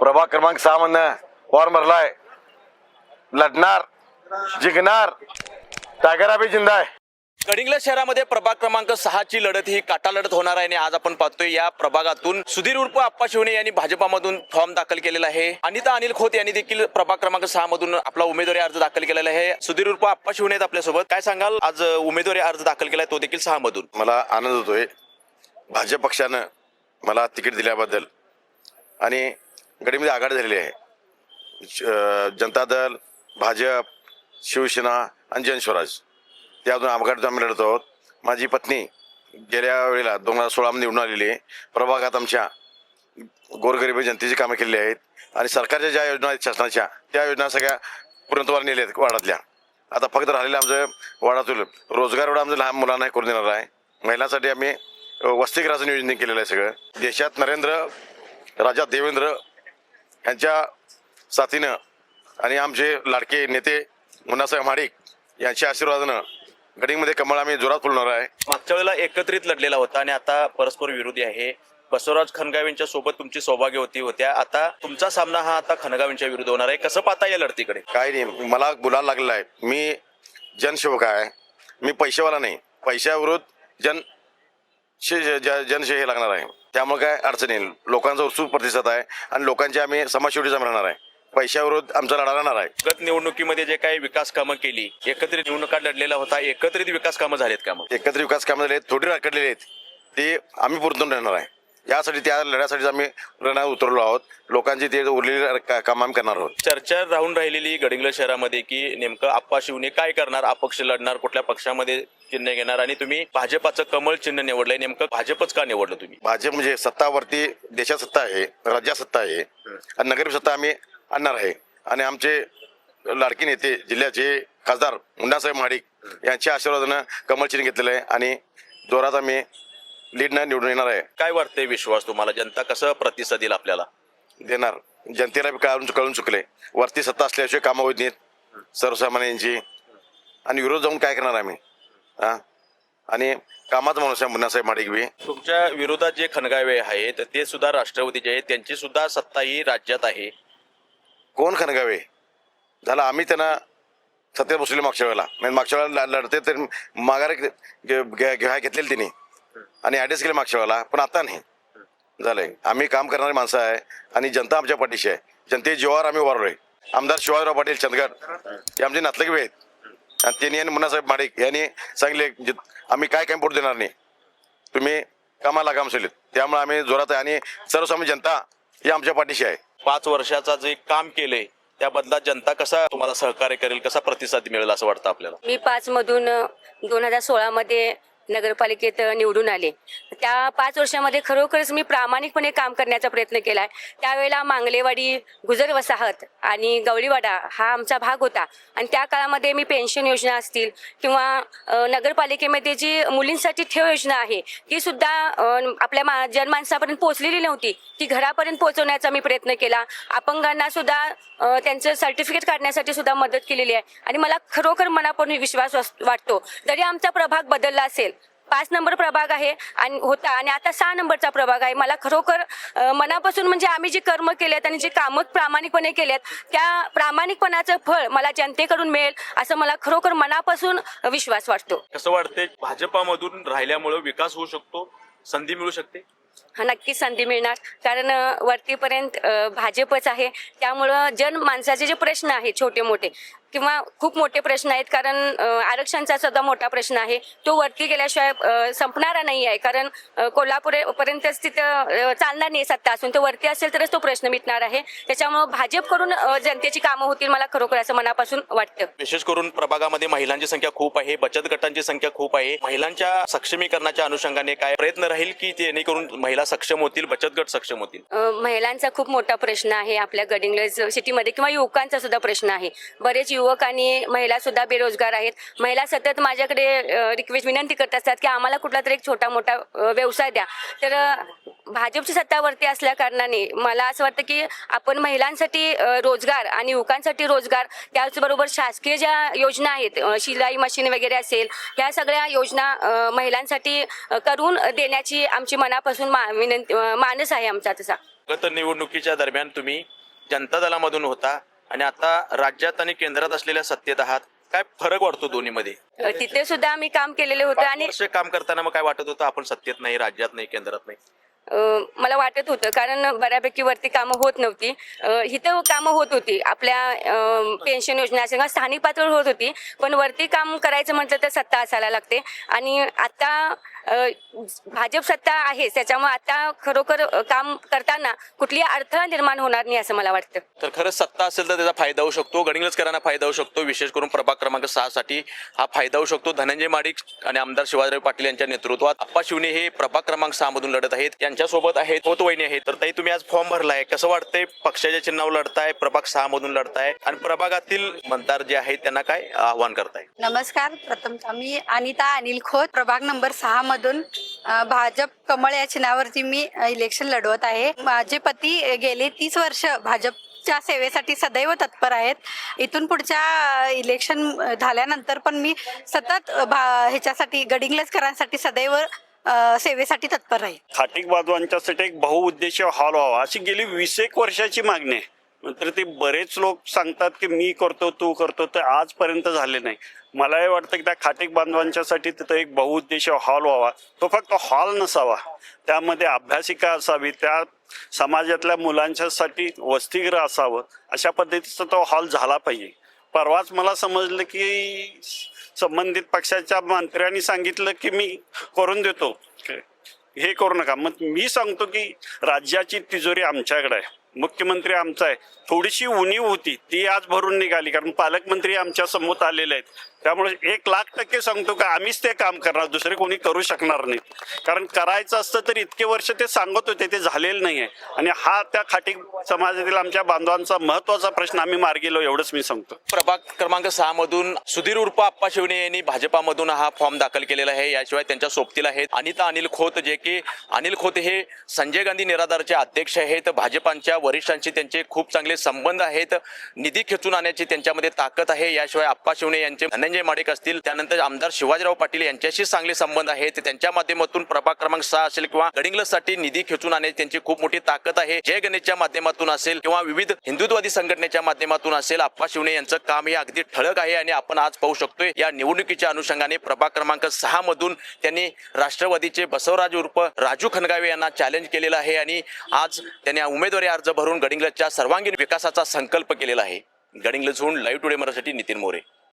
प्रभाग क्रमांक सहा मधनं फॉर्म भरलाय लढणार जिंकणार टायगर अभि जिंदा आहे गडिंग्लज शहरामध्ये प्रभाग क्रमांक सहाची लढत ही काटा लढत होणार आहे आणि आज आपण पाहतोय या प्रभागातून सुधीर उर्फ आप्पा शिवणे यांनी भाजपामधून फॉर्म दाखल केलेला आहे. अनिता अनिल खोत यांनी देखील प्रभाग क्रमांक सहा मधून आपला उमेदवारी अर्ज दाखल केलेला आहे. सुधीर उर्फ आप्पा शिवणे आहेत आपल्यासोबत. काय सांगाल? आज अ, उमेदवारी अर्ज दाखल केलाय तो देखील सहा मधून मला आनंद होतोय. भाजप पक्षानं मला तिकीट दिल्याबद्दल. आणि गडीमध्ये आघाडी झालेली आहे. जनता दल भाजप शिवसेना आणि जनस्वराज अजून आघाडीतून आम्ही लढत आहोत. माझी पत्नी गेल्या वेळेला दोन हजार सोळामध्ये निवडून आलेली आहे. प्रभागात आमच्या गोरगरीब जनतेची कामं केलेली आहेत. आणि सरकारच्या ज्या योजना आहेत शासनाच्या त्या योजना सगळ्या पूर्णत्वाला नेल्या आहेत वाडातल्या आता फक्त राहिलेलं आमचं वाडातून रोजगार एवढं आमचं लहान मुलांना करून देणार आहे. महिलांसाठी आम्ही अ, वसतिगृहाचं नियोजन केलेलं आहे सगळं. देशात नरेंद्र राजा देवेंद्र यांच्या साथीनं आणि आमचे लाडके नेते मुन्नासाहेब महाडिक यांच्या आशीर्वादानं गडिंगमध्ये कमळ आम्ही जोरात फुलणार आहे. मागच्या वेळेला एकत्रित लढलेला होता आणि आता परस्पर विरोधी आहे. बसवराज खनगावेंच्या सोबत तुमची सौभाग्य होती होत्या. आता तुमचा सामना हा आता खनगावेंच्या विरुद्ध होणार आहे. कसं पाहता या लढतीकडे? काही नाही मला गुलाल लागलेला आहे. मी जनसेवक आहे. मी पैशावाला नाही. पैशाविरुद्ध जन शे ज- जनशे हे लागणार आहे. त्यामुळे काय अडचण येईल. लोकांचा उत्सुक प्रतिसाद आहे आणि लोकांची आम्ही समाजशेवटी जमा राहणार आहे. पैशाविरुद्ध आमचा लढा राहणार आहे. गत निवडणुकीमध्ये जे काही विकास कामं केली एकत्रित निवडणुका लढलेला होता एकत्रित विकास कामं झालेत का मग? एकत्रित विकास कामं झाले थोडी राखडलेली आहेत. ते आम्ही पुरतून राहणार आहे. यासाठी त्या लढ्यासाठी आम्ही रणात उतरलो आहोत. लोकांची ते उरलेली कामं आम्ही करणार आहोत. चर्चा राहून राहिलेली गडिंग्लज शहरामध्ये की नेमकं आप्पा शिवने काय करणार अपक्ष लढणार कुठल्या पक्षामध्ये चिन्ह घेणार आणि तुम्ही भाजपाचं कमळ चिन्ह निवडलंय नेमकं भाजपच का निवडलं तुम्ही? भाजप म्हणजे सत्तावरती देशात सत्ता आहे राज्यात सत्ता आहे आणि नगरी सत्ता आम्ही आणणार आहे. आणि आमचे लाडके नेते जिल्ह्याचे खासदार मुंडासाहेब महाडिक यांच्या आशीर्वादानं कमळ चिन्ह घेतलेलं आहे आणि जोरात आम्ही लीडनं निवडून येणार आहे. काय वाटतंय विश्वास तुम्हाला? जनता कसं प्रतिसाद देईल आपल्याला? देणार. जनतेला बी कळून कळून चुकले. वरती सत्ता असल्याशिवाय कामं होत नाहीत सर्वसामान्यांची. आणि विरोध जाऊन काय करणार आम्ही? हा आणि कामाचा माणूस आहे मुन्नासाहेब महाडिक बी. तुमच्या विरोधात जे खनगावे आहेत ते सुद्धा राष्ट्रवादीचे आहेत. त्यांची सुद्धा सत्ता ही राज्यात आहे. कोण खनगावे झालं आम्ही त्यांना सत्तेत बसले मागच्या वेळेला. म्हणजे मागच्या वेळेला लढते तर माघार घ्या घेतलेली त्यांनी. आणि ॲडजस्ट केले मागच्या वेळेला पण आता नाही. झालंय. आम्ही काम करणारी माणसं आहे आणि जनता आमच्या पाठीशी आहे. जनते जीवावर आम्ही उभारलोय. आमदार शिवाजीराव पाटील चंदगड हे आमचे नातलगे आहेत. आणि त्यांनी आणि मुन्नासाहेब माडिक यांनी सांगितले जे- आम्ही काय काय पोट देणार नाही. तुम्ही कामाला काम सोडलेत त्यामुळे आम्ही जोरात आहे आणि सर्वसामान्य जनता ही आमच्या पाठीशी आहे. पाच वर्षाचा जे काम केलंय त्या बदलात जनता कसा तुम्हाला सहकार्य करेल कसा प्रतिसाद मिळेल असं वाटतं आपल्याला? मी पाच मधून दोन हजार सोळामध्ये नगरपालिकेत निवडून आले. त्या पाच वर्षामध्ये खरोखरच मी प्रामाणिकपणे काम करण्याचा प्रयत्न केला आहे त्यावेळेला मांगलेवाडी गुजर वसाहत आणि गवळीवाडा हा आमचा भाग होता. आणि त्या काळामध्ये मी पेन्शन योजना असतील किंवा नगरपालिकेमध्ये जी मुलींसाठी ठेव योजना आहे ती सुद्धा आपल्या मा जनमानसापर्यंत पोहोचलेली नव्हती. ती घरापर्यंत पोहोचवण्याचा मी प्रयत्न केला. अपंगांना सुद्धा त्यांचं सर्टिफिकेट काढण्यासाठी सुद्धा मदत केलेली आहे. आणि मला खरोखर मनापासून विश्वास वास- वाटतो. जरी आमचा प्रभाग बदलला असेल पाच नंबर प्रभाग आहे आणि होता आणि आता सहा नंबरचा प्रभाग आहे. मला खरोखर मनापासून म्हणजे आम्ही जे कर्म केलेत आणि जे कामं प्रामाणिकपणे केलेत त्या प्रामाणिकपणाचं फळ मला जनतेकडून मिळेल असं मला खरोखर मनापासून विश्वास वाटतो. कसं वाटतंय? भाजपामधून राहिल्यामुळे विकास होऊ शकतो? संधी मिळू शकते? हा नक्कीच संधी मिळणार. कारण वरतीपर्यंत भाजपच आहे. त्यामुळं जन माणसाचे जे प्रश्न आहेत छोटे मोठे किंवा खूप मोठे प्रश्न आहेत कारण आरक्षणचा सुद्धा मोठा प्रश्न आहे. तो वरती गेल्याशिवाय संपणारा नाही आहे कारण कोल्हापूरपर्यंतच तिथं चालणार नाही सत्ता असून. तो वरती असेल तरच तो प्रश्न मिटणार आहे. त्याच्यामुळं भाजपकडून जनतेची कामं होतील मला खरोखर असं मनापासून वाटतं. विशेष करून प्रभागामध्ये महिलांची संख्या खूप आहे बचत गटांची संख्या खूप आहे. महिलांच्या सक्षमीकरणाच्या अनुषंगाने काय प्रयत्न राहील की जेणेकरून महिला सक्षम होतील बचत गट सक्षम होतील? महिलांचा खूप मोठा प्रश्न आहे आपल्या गडिंग्लज सिटीमध्ये किंवा युवकांचा सुद्धा प्रश्न आहे. बरेच युवक आणि महिला सुद्धा बेरोजगार आहेत. महिला सतत माझ्याकडे रिक्वेस्ट विनंती करत असतात की आम्हाला कुठला तरी एक छोटा मोठा व्यवसाय द्या. तर भाजपची सत्तावरती असल्या कारणाने मला असं वाटतं की आपण महिलांसाठी रोजगार आणि युवकांसाठी रोजगार त्याचबरोबर शासकीय ज्या योजना आहेत शिलाई मशीन वगैरे असेल ह्या सगळ्या योजना महिलांसाठी करून देण्याची आमची मनापासून मा विनंती मानस आहे आमचा तसा. गत निवडणुकीच्या दरम्यान तुम्ही जनता दलामधून होता. आणि आता राज्यात आणि केंद्रात असलेल्या सत्तेत आहात. काय फरक वाटतो दोन्हीमध्ये? तिथे सुद्धा आम्ही काम केलेले होतं आणि काम करताना मग काय वाटत होतं? आपण सत्तेत नाही राज्यात नाही केंद्रात नाही. मला वाटत होतं कारण बऱ्यापैकी वरती कामं होत नव्हती. इथं कामं होत होती. आपल्या पेन्शन योजना असेल किंवा स्थानिक पातळीवर होत होती पण वरती काम करायचं म्हटलं तर सत्ता असायला लागते. आणि आता भाजप सत्ता आहे त्याच्यामुळे आता खरोखर काम करताना कुठली अडथळा निर्माण होणार नाही असं मला वाटतं. तर खरंच सत्ता असेल तर त्याचा फायदा होऊ शकतो. गडिंग्लजकरांना फायदा होऊ शकतो. विशेष करून प्रभाग क्रमांक सहा साठी हा फायदा होऊ शकतो. धनंजय माडिक आणि आमदार शिवाजीराव पाटील यांच्या नेतृत्वात आप्पा शिवने हे प्रभाग क्रमांक सहा मधून लढत आहेत. यांच्यासोबत आहेत. होत वहिनी आहेत. तर ताई तुम्ही आज फॉर्म भरलाय. कसं वाटतंय? पक्षाच्या चिन्हावर लढताय प्रभाग सहा मधून लढताय आणि प्रभागातील मतदार जे आहेत त्यांना काय आव्हान करताय? नमस्कार. प्रथमतः मी अनिता अनिल खोत. प्रभाग नंबर सहा मधून भाजप कमळ या चिन्हावरती मी इलेक्शन लढवत आहे. माझे पती गेले तीस वर्ष भाजपच्या सेवेसाठी सदैव तत्पर आहेत. इथून पुढच्या इलेक्शन झाल्यानंतर पण मी सतत भा ह्याच्यासाठी गडिंग्लजकरांसाठी सदैव अ, सेवेसाठी तत्पर आहे खाटिक बांधवांच्यासाठी एक बहुउद्देशीय हॉल व्हावा. अशी गेली वीस एक वर्षाची मागणी आहे. नंतर ते बरेच लोक सांगतात की मी करतो तू करतो तर आजपर्यंत झाले नाही. मलाही वाटतं की त्या खाटिक बांधवांच्यासाठी तिथं एक बहुउद्देशीय हॉल व्हावा. तो फक्त हॉल नसावा. त्यामध्ये अभ्यासिका असावी त्या समाजातल्या मुलांच्यासाठी वसतिगृह असावं. अशा पद्धतीचा तो हॉल झाला पाहिजे. परवाच मला समजलं की संबंधित पक्षाच्या मंत्र्यांनी सांगितलं की मी करून देतो. हे करू नका. मग मी सांगतो की राज्याची तिजोरी आमच्याकडे आहे. मुख्यमंत्री आमचा आहे. थोडीशी उणीव होती ती आज भरून निघाली कारण पालकमंत्री आमच्यासमोर आलेले आहेत. त्यामुळे एक लाख टक्के सांगतो का आम्हीच ते काम करणार दुसरे कोणी करू शकणार नाही कारण करायचं असतं तर इतके वर्ष ते सांगत होते ते झालेलं नाही आहे आणि हा त्या खाटी समाजातील आमच्या बांधवांचा महत्त्वाचा प्रश्न आम्ही मार्गेलो एवढंच मी सांगतो. प्रभाग क्रमांक सहा मधून सुधीर उर्फ आप्पा शिवणे यांनी भाजपामधून हा फॉर्म दाखल केलेला आहे. याशिवाय त्यांच्या सोबतीला आहेत अनिता अनिल खोत जे की अनिल खोत हे संजय गांधी निराधारचे अध्यक्ष आहेत. भाजपांच्या वरिष्ठांशी त्यांचे खूप चांगले संबंध आहेत. निधी खेचून आणण्याची त्यांच्यामध्ये ताकद आहे. याशिवाय आप्पा शिवणे यांचे धनंजय माडिक असतील. त्यानंतर आमदार शिवाजीराव पाटील यांच्याशी चांगले संबंध आहेत. त्यांच्या माध्यमातून प्रभाग क्रमांक सहा असेल किंवा गडिंग्लजसाठी निधी खेचून आणण्याची त्यांची खूप मोठी ताकद आहे. जय गणेशच्या माध्यमातून असेल किंवा विविध हिंदुत्ववादी संघटनेच्या माध्यमातून असेल आप्पा शिवणे यांचं काम हे अगदी ठळक आहे आणि आपण आज पाहू शकतोय या निवडणुकीच्या अनुषंगाने प्रभाग क्रमांक सहा मधून त्यांनी राष्ट्रवादीचे बसवराज उर्फ राजू खनगावे यांना चॅलेंज केलेलं आहे आणि आज त्यांनी उमेदवारी अर्ज भरून गडिंग्लजच्या सर्वांगीण विकासाचा संकल्प केलेला आहे. गडिंग्लजहून लाईव्ह टुडे मराठी नितीन मोरे.